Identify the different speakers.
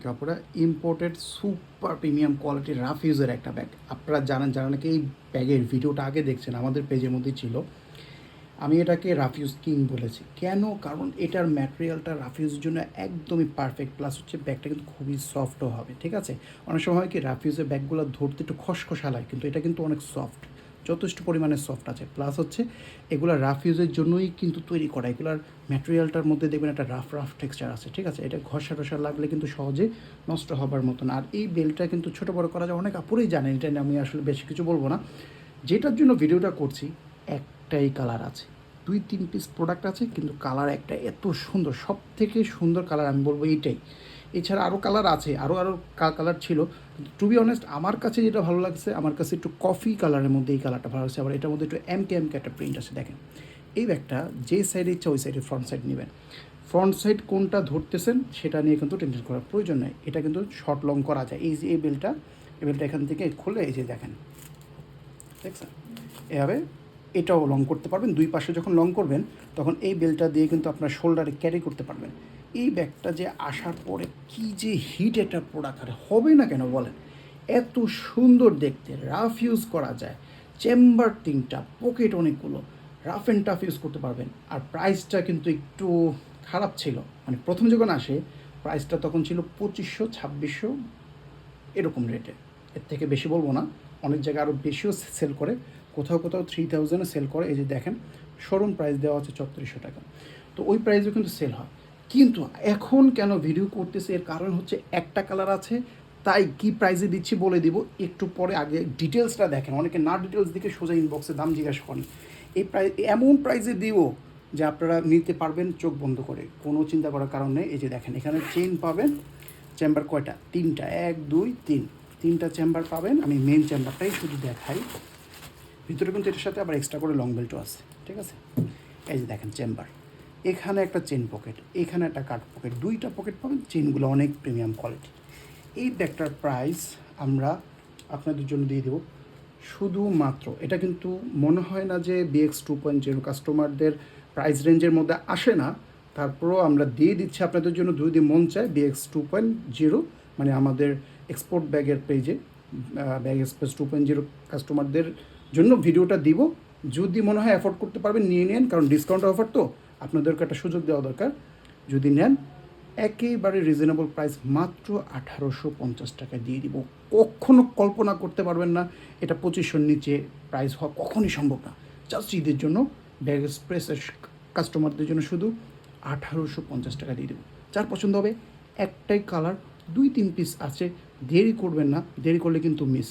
Speaker 1: কি আপনারা imported super premium কোয়ালিটির রাফ ইউজের একটা ব্যাগ আপনারা জানেন, যারা নাকি এই ব্যাগের ভিডিওটা আগে দেখছেন, আমাদের পেজের মধ্যে ছিল, আমি এটাকে রাফ ইউজ কিং বলেছি। কেন? কারণ এটার ম্যাটেরিয়ালটা রাফ ইউজের জন্য একদমই পারফেক্ট প্লাস হচ্ছে ব্যাগটা কিন্তু খুবই সফটও হবে, ঠিক আছে? অনেক সময় কি রাফ ইউজের ব্যাগগুলো ধরতে একটু খসখসা লাগে, কিন্তু এটা কিন্তু অনেক সফট যথেষ্ট পরিমাণে সফট আছে। প্লাস হচ্ছে, এগুলো রাফ ইউজের জন্যই কিন্তু তৈরি করা। এগুলার ম্যাটেরিয়ালটার মধ্যে দেখবেন একটা রাফ রাফ টেক্সচার আছে, ঠিক আছে? এটা ঘষা টসা লাগলে কিন্তু সহজে নষ্ট হবার মতন। আর এই বেলটা কিন্তু ছোটো বড় করা যায়, অনেক আপুরেই জানেন, এটা আমি আসলে বেশি কিছু বলব না। যেটার জন্য ভিডিওটা করছি, একটাই কালার আছে। দুই, তিন পিস প্রোডাক্ট আছে, কিন্তু কালার একটা এত সুন্দর সব থেকে সুন্দর কালার আমি বলব এইটাই। এছাড়া আরও কালার আছে আরও আরও কালার ছিল। টু বি অনেস্ট আমার কাছে যেটা ভালো লাগছে, আমার কাছে একটু কফি কালারের মধ্যে এই কালারটা ভালো লাগছে, আবার এটার মধ্যে একটু এম কে এম কে একটা প্রিন্ট আছে, দেখেন। এই ব্যাগটা যে সাইডে ইচ্ছা, ওই সাইডে ফ্রন্ট সাইড নেবেন। ফ্রন্ট সাইড কোনটা ধরতেছেন, সেটা নিয়ে কিন্তু টেনশন করার প্রয়োজন নেই। এটা কিন্তু শর্ট লং করা যায়। এই যে, এই বেলটা এই বেলটা এখান থেকে খুলে, এই যে দেখেন। দেখছেন? এভাবে এটাও লং করতে পারবেন। দুই পাশে যখন লং করবেন, তখন এই বেলটা দিয়ে কিন্তু আপনার শোল্ডারে ক্যারি করতে পারবেন। এই ব্যাগটা যে আসার পরে কি যে হিট একটা প্রোডাক্ট আরে হবে না কেন বলেন? এত সুন্দর দেখতে রাফ ইউজ করা যায়। চেম্বার তিনটা পকেট অনেকগুলো রাফ অ্যান্ড টাফ ইউজ করতে পারবেন। আর প্রাইসটা কিন্তু একটু খারাপ ছিল। মানে প্রথম যখন আসে প্রাইসটা তখন ছিল পঁচিশশো, ছাব্বিশশো, এরকম রেটে এর থেকে বেশি বলব না। অনেক জায়গায় আরও বেশিও সেল করে। কোথাও কোথাও থ্রি থাউজেন্ডে সেল করে। এই যে দেখেন শোরুম প্রাইস দেওয়া হচ্ছে ছত্রিশশো টাকা। তো ওই প্রাইসও কিন্তু সেল হয়। কিন্তু এখন কেন ভিডিও করতেছে? এর কারণ হচ্ছে একটা কালার আছে, তাই কি প্রাইসে দিচ্ছি বলে দিব। একটু পরে আগে ডিটেলসটা দেখেন। অনেকে না ডিটেলস দিকে সোজা ইনবক্সে দাম জিজ্ঞাসা করেন। এই প্রাইস এমন প্রাইসে দিব যে আপনারা নিতে পারবেন চোখ বন্ধ করে। কোনো চিন্তা করার কারণ নেই। এই যে দেখেন, এখানে চেন পাবেন চেম্বার কয়টা? তিনটা। এক, দুই, তিন। তিনটা চেম্বার পাবেন। আমি মেন চেম্বারটাই শুধু দেখাই। ভিতরে কিন্তু এটার সাথে আবার এক্সট্রা করে লং বেল্টও আছে, ঠিক আছে? এই যে দেখেন চেম্বার এখানে একটা চেন পকেট এখানে একটা কাট পকেট দুইটা পকেট পাবেন চেনগুলো অনেক প্রিমিয়াম কোয়ালিটি এই ব্যাগটার প্রাইস আমরা আপনাদের জন্য দিয়ে দেবো। শুধুমাত্র, এটা কিন্তু মনে হয় না যে বিএক্স টু পয়েন্ট জিরো কাস্টমারদের প্রাইস রেঞ্জের মধ্যে আসে না, তারপরেও আমরা দিয়ে দিচ্ছি আপনাদের জন্য, যদি মন চায় বিএক্স টু পয়েন্ট জিরো মানে আমাদের এক্সপোর্ট ব্যাগের পেজে bag express two point zero কাস্টমারদের জন্য ভিডিওটা দিব। যদি মনে হয় অ্যাফোর্ড করতে পারবেন, নিয়ে নেন, কারণ ডিসকাউন্ট অফার তো আপনাদেরকে একটা সুযোগ দেওয়া দরকার। যদি নেন, একেবারে রিজনেবল প্রাইস মাত্র আঠারোশো পঞ্চাশ টাকা দিয়ে দিব। কখনো কল্পনা করতে পারবেন না, এটা পঁচিশশোর নিচে প্রাইস হওয়া কখনই সম্ভব না। জাস্ট ঈদের জন্য, ব্যাগ এক্সপ্রেসের কাস্টমারদের জন্য শুধু আঠারোশো পঞ্চাশ টাকা দিয়ে দেবো। যার পছন্দ হবে, একটাই কালার দুই তিন পিস আছে। দেরি করবেন না, দেরি করলে কিন্তু মিস